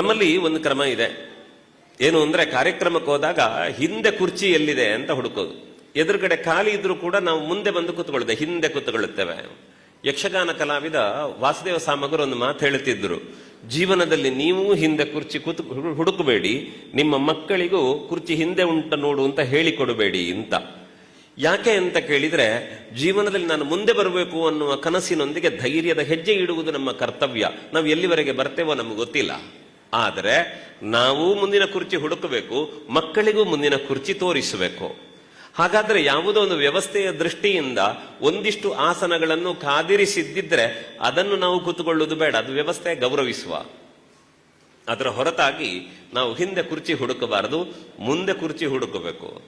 ನಮ್ಮಲ್ಲಿ ಒಂದು ಕ್ರಮ ಇದೆ. ಏನು ಅಂದ್ರೆ ಕಾರ್ಯಕ್ರಮಕ್ಕೆ ಹೋದಾಗ ಹಿಂದೆ ಕುರ್ಚಿ ಎಲ್ಲಿದೆ ಅಂತ ಹುಡುಕೋದು. ಎದುರುಗಡೆ ಖಾಲಿ ಇದ್ರೂ ಕೂಡ ನಾವು ಮುಂದೆ ಬಂದು ಕೂತ್ಕೊಳ್ಳುತ್ತೆ, ಹಿಂದೆ ಕೂತ್ಕೊಳ್ಳುತ್ತೇವೆ. ಯಕ್ಷಗಾನ ಕಲಾವಿದ ವಾಸುದೇವ ಸಾಮಗರು ಒಂದು ಮಾತು ಹೇಳುತ್ತಿದ್ದರು ಜೀವನದಲ್ಲಿ ನೀವು ಹಿಂದೆ ಕುರ್ಚಿ ಕೂತು ಹುಡುಕಬೇಡಿ, ನಿಮ್ಮ ಮಕ್ಕಳಿಗೂ ಕುರ್ಚಿ ಹಿಂದೆ ಉಂಟ ನೋಡು ಅಂತ ಹೇಳಿಕೊಡಬೇಡಿ ಅಂತ. ಯಾಕೆ ಅಂತ ಕೇಳಿದ್ರೆ, ಜೀವನದಲ್ಲಿ ನಾನು ಮುಂದೆ ಬರಬೇಕು ಅನ್ನುವ ಕನಸಿನೊಂದಿಗೆ ಧೈರ್ಯದ ಹೆಜ್ಜೆ ಇಡುವುದು ನಮ್ಮ ಕರ್ತವ್ಯ. ನಾವು ಎಲ್ಲಿವರೆಗೆ ಬರ್ತೇವೋ ನಮ್ಗೆ ಗೊತ್ತಿಲ್ಲ. ಆದರೆ ನಾವು ಮುಂದಿನ ಕುರ್ಚಿ ಹುಡುಕಬೇಕು, ಮಕ್ಕಳಿಗೂ ಮುಂದಿನ ಕುರ್ಚಿ ತೋರಿಸಬೇಕು. ಹಾಗಾದ್ರೆ ಯಾವುದೋ ಒಂದು ವ್ಯವಸ್ಥೆಯ ದೃಷ್ಟಿಯಿಂದ ಒಂದಿಷ್ಟು ಆಸನಗಳನ್ನು ಕಾದಿರಿಸಿದ್ದಿದ್ರೆ ಅದನ್ನು ನಾವು ಕೂತುಕೊಳ್ಳುವುದು ಬೇಡ, ಅದು ವ್ಯವಸ್ಥೆ ಗೌರವಿಸುವ. ಅದರ ಹೊರತಾಗಿ ನಾವು ಹಿಂದೆ ಕುರ್ಚಿ ಹುಡುಕಬಾರದು, ಮುಂದೆ ಕುರ್ಚಿ ಹುಡುಕಬೇಕು.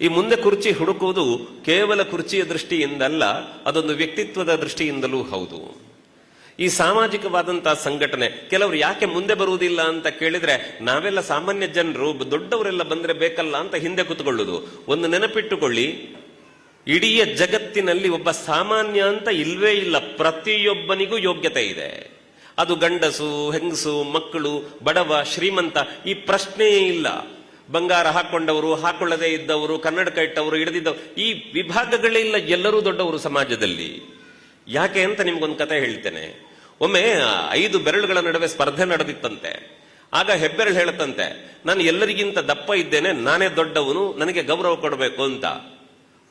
ಈ ಮುಂದೆ ಕುರ್ಚಿ ಹುಡುಕುವುದು ಕೇವಲ ಕುರ್ಚಿಯ ದೃಷ್ಟಿಯಿಂದಲ್ಲ, ಅದೊಂದು ವ್ಯಕ್ತಿತ್ವದ ದೃಷ್ಟಿಯಿಂದಲೂ ಹೌದು. ಈ ಸಾಮಾಜಿಕವಾದಂತಹ ಸಂಘಟನೆ, ಕೆಲವರು ಯಾಕೆ ಮುಂದೆ ಬರುವುದಿಲ್ಲ ಅಂತ ಕೇಳಿದ್ರೆ, ನಾವೆಲ್ಲ ಸಾಮಾನ್ಯ ಜನರು, ದೊಡ್ಡವರೆಲ್ಲ ಬಂದ್ರೆ ಬೇಕಲ್ಲ ಅಂತ ಹಿಂದೆ ಕೂತ್ಕೊಳ್ಳುದು. ಒಂದು ನೆನಪಿಟ್ಟುಕೊಳ್ಳಿ, ಇಡೀ ಜಗತ್ತಿನಲ್ಲಿ ಒಬ್ಬ ಸಾಮಾನ್ಯ ಅಂತ ಇಲ್ವೇ ಇಲ್ಲ. ಪ್ರತಿಯೊಬ್ಬನಿಗೂ ಯೋಗ್ಯತೆ ಇದೆ. ಅದು ಗಂಡಸು, ಹೆಂಗಸು, ಮಕ್ಕಳು, ಬಡವ, ಶ್ರೀಮಂತ, ಈ ಪ್ರಶ್ನೆಯೇ ಇಲ್ಲ. ಬಂಗಾರ ಹಾಕೊಂಡವರು, ಹಾಕೊಳ್ಳದೇ ಇದ್ದವರು, ಕನ್ನಡಕ ಇಟ್ಟವರು, ಹಿಡಿದಿದ್ದವರು, ಈ ವಿಭಾಗಗಳೇ ಇಲ್ಲ. ಎಲ್ಲರೂ ದೊಡ್ಡವರು ಸಮಾಜದಲ್ಲಿ. ಯಾಕೆ ಅಂತ ನಿಮ್ಗೊಂದು ಕತೆ ಹೇಳ್ತೇನೆ. ಒಮ್ಮೆ ಐದು ಬೆರಳುಗಳ ನಡುವೆ ಸ್ಪರ್ಧೆ ನಡೆದಿತ್ತಂತೆ. ಆಗ ಹೆಬ್ಬೆರಳು ಹೇಳುತ್ತಂತೆ, ನಾನು ಎಲ್ಲರಿಗಿಂತ ದಪ್ಪ ಇದ್ದೇನೆ, ನಾನೇ ದೊಡ್ಡವನು, ನನಗೆ ಗೌರವ ಕೊಡಬೇಕು ಅಂತ.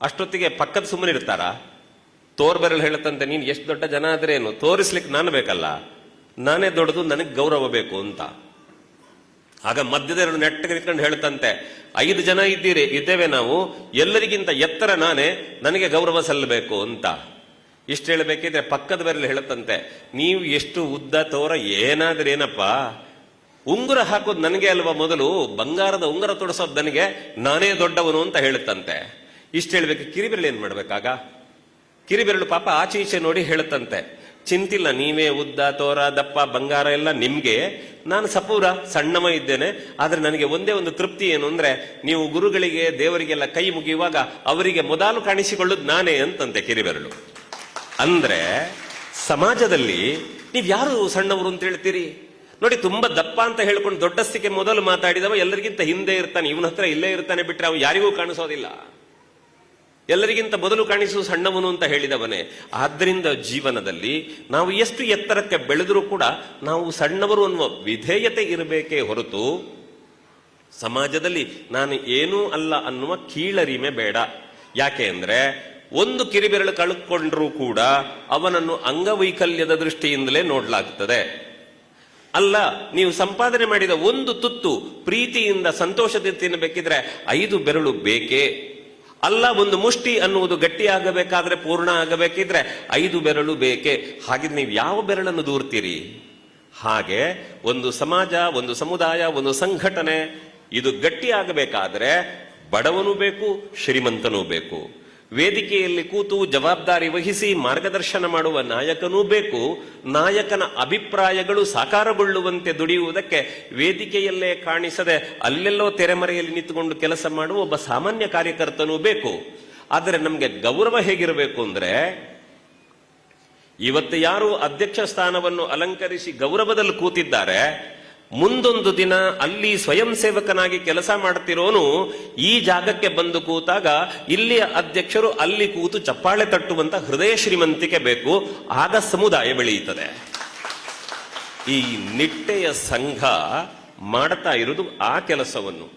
ಅಷ್ಟೊತ್ತಿಗೆ ಪಕ್ಕದ ಸುಮ್ಮನೆ ಇರ್ತಾರ? ತೋರ್ ಬೆರಳು ಹೇಳುತ್ತಂತೆ, ನೀನು ಎಷ್ಟು ದೊಡ್ಡ ಜನ ಆದ್ರೆ ಏನು ತೋರಿಸ್ಲಿಕ್ಕೆ ನಾನು ಬೇಕಲ್ಲ. ನಾನೇ ದೊಡ್ಡದು, ನನಗೆ ಗೌರವ ಬೇಕು ಅಂತ. ಆಗ ಮಧ್ಯದ ನೆಟ್ಟಗೆ ನಿಂತ್ಕೊಂಡು ಹೇಳುತ್ತಂತೆ, ಐದು ಜನ ಇದ್ದೀರಿ, ಇದ್ದೇವೆ ನಾವು. ಎಲ್ಲರಿಗಿಂತ ಎತ್ತರ ನಾನೇ, ನನಗೆ ಗೌರವ ಸಲ್ಲಬೇಕು ಅಂತ. ಇಷ್ಟು ಹೇಳಬೇಕಿದ್ರೆ ಪಕ್ಕದ ಬೆರಳು ಹೇಳುತ್ತಂತೆ. ನೀವು ಎಷ್ಟು ಉದ್ದ ತೋರ ಏನಾದ್ರೇನಪ್ಪ ಉಂಗುರ ಹಾಕೋದು ನನಗೆ ಅಲ್ವಾ ಮೊದಲು? ಬಂಗಾರದ ಉಂಗುರ ತೊಡಸೋದು ನನಗೆ ನಾನೇ ದೊಡ್ಡವನು ಅಂತ ಹೇಳುತ್ತಂತೆ. ಇಷ್ಟು ಹೇಳ್ಬೇಕು, ಕಿರಿಬೆರಳು ಏನ್ ಮಾಡ್ಬೇಕಾಗ? ಕಿರಿಬೆರಳು ಪಾಪ ಆಚೆ ಈಚೆ ನೋಡಿ ಹೇಳುತ್ತಂತೆ. ಚಿಂತಿಲ್ಲ, ನೀವೇ ಉದ್ದ ತೋರ, ದಪ್ಪ, ಬಂಗಾರ ಎಲ್ಲ ನಿಮ್ಗೆ. ನಾನು ಸಪೂರ ಸಣ್ಣವ ಇದ್ದೇನೆ, ಆದ್ರೆ ನನಗೆ ಒಂದೇ ಒಂದು ತೃಪ್ತಿ ಏನು ಅಂದ್ರೆ, ನೀವು ಗುರುಗಳಿಗೆ, ದೇವರಿಗೆಲ್ಲ ಕೈ ಮುಗಿಯುವಾಗ ಅವರಿಗೆ ಮೊದಲು ಕಾಣಿಸಿಕೊಳ್ಳೋದು ನಾನೇ ಅಂತಂತೆ ಕಿರಿಬೆರಳು. ಅಂದ್ರೆ ಸಮಾಜದಲ್ಲಿ ನೀವ್ ಯಾರು ಸಣ್ಣವರು ಅಂತ ಹೇಳ್ತೀರಿ? ನೋಡಿ, ತುಂಬಾ ದಪ್ಪ ಅಂತ ಹೇಳ್ಕೊಂಡು ದೊಡ್ಡಸ್ತಿಗೆ ಮೊದಲು ಮಾತಾಡಿದವ ಎಲ್ಲರಿಗಿಂತ ಹಿಂದೆ ಇರ್ತಾನೆ, ಇವನ ಹತ್ರ ಇಲ್ಲೇ ಇರ್ತಾನೆ ಬಿಟ್ರೆ ಅವ್ ಯಾರಿಗೂ ಕಾಣಿಸೋದಿಲ್ಲ. ಎಲ್ಲರಿಗಿಂತ ಮೊದಲು ಕಾಣಿಸು ಸಣ್ಣವನು ಅಂತ ಹೇಳಿದವನೇ. ಆದ್ದರಿಂದ ಜೀವನದಲ್ಲಿ ನಾವು ಎಷ್ಟು ಎತ್ತರಕ್ಕೆ ಬೆಳೆದರೂ ಕೂಡ ನಾವು ಸಣ್ಣವರು ಅನ್ನುವ ವಿಧೇಯತೆ ಇರಬೇಕೇ ಹೊರತು ಸಮಾಜದಲ್ಲಿ ನಾನು ಏನೂ ಅಲ್ಲ ಅನ್ನುವ ಕೀಳರಿಮೆ ಬೇಡ. ಯಾಕೆ ಅಂದ್ರೆ ಒಂದು ಕಿರಿಬೆರಳು ಕಳ್ಕೊಂಡ್ರೂ ಕೂಡ ಅವನನ್ನು ಅಂಗವೈಕಲ್ಯದ ದೃಷ್ಟಿಯಿಂದಲೇ ನೋಡಲಾಗುತ್ತದೆ ಅಲ್ಲ, ನೀವು ಸಂಪಾದನೆ ಮಾಡಿದ ಒಂದು ತುತ್ತು ಪ್ರೀತಿಯಿಂದ ಸಂತೋಷದಿಂದ ತಿನ್ನಬೇಕಿದ್ರೆ ಐದು ಬೆರಳು ಬೇಕೇ? ಅಲ್ಲ, ಒಂದು ಮುಷ್ಟಿ ಅನ್ನುವುದು ಗಟ್ಟಿಯಾಗಬೇಕಾದ್ರೆ ಪೂರ್ಣ ಆಗಬೇಕಿದ್ರೆ ಐದು ಬೆರಳು ಬೇಕೆ? ಹಾಗಿದ್ರೆ ನೀವು ಯಾವ ಬೆರಳನ್ನು ದೂರ್ತೀರಿ? ಹಾಗೆ ಒಂದು ಸಮಾಜ, ಒಂದು ಸಮುದಾಯ, ಒಂದು ಸಂಘಟನೆ, ಇದು ಗಟ್ಟಿಯಾಗಬೇಕಾದ್ರೆ ಬಡವನೂ ಬೇಕು, ಶ್ರೀಮಂತನೂ ಬೇಕು. ವೇದಿಕೆಯಲ್ಲಿ ಕೂತು ಜವಾಬ್ದಾರಿ ವಹಿಸಿ ಮಾರ್ಗದರ್ಶನ ಮಾಡುವ ನಾಯಕನೂ ಬೇಕು. ನಾಯಕನ ಅಭಿಪ್ರಾಯಗಳು ಸಾಕಾರಗೊಳ್ಳುವಂತೆ ದುಡಿಯುವುದಕ್ಕೆ ವೇದಿಕೆಯಲ್ಲೇ ಕಾಣಿಸದೆ ಅಲ್ಲೆಲ್ಲೋ ತೆರೆಮರೆಯಲ್ಲಿ ನಿಂತುಕೊಂಡು ಕೆಲಸ ಮಾಡುವ ಒಬ್ಬ ಸಾಮಾನ್ಯ ಕಾರ್ಯಕರ್ತನೂ ಬೇಕು. ಆದರೆ ನಮಗೆ ಗೌರವ ಹೇಗಿರಬೇಕು ಅಂದ್ರೆ, ಇವತ್ತು ಯಾರು ಅಧ್ಯಕ್ಷ ಸ್ಥಾನವನ್ನು ಅಲಂಕರಿಸಿ ಗೌರವದಲ್ಲಿ ಕೂತಿದ್ದಾರೆ ಮುಂದೊಂದು ದಿನ ಅಲ್ಲಿ ಸ್ವಯಂ ಸೇವಕನಾಗಿ ಕೆಲಸ ಮಾಡ್ತಿರೋನು ಈ ಜಾಗಕ್ಕೆ ಬಂದು ಕೂತಾಗ ಇಲ್ಲಿಯ ಅಧ್ಯಕ್ಷರು ಅಲ್ಲಿ ಕೂತು ಚಪ್ಪಾಳೆ ತಟ್ಟುವಂತ ಹೃದಯ ಶ್ರೀಮಂತಿಕೆ ಬೇಕು. ಆಗ ಸಮುದಾಯ ಬೆಳೆಯುತ್ತದೆ. ಈ ನಿಟ್ಟೆಯ ಸಂಘ ಮಾಡ್ತಾ ಇರುವುದು ಆ ಕೆಲಸವನ್ನು.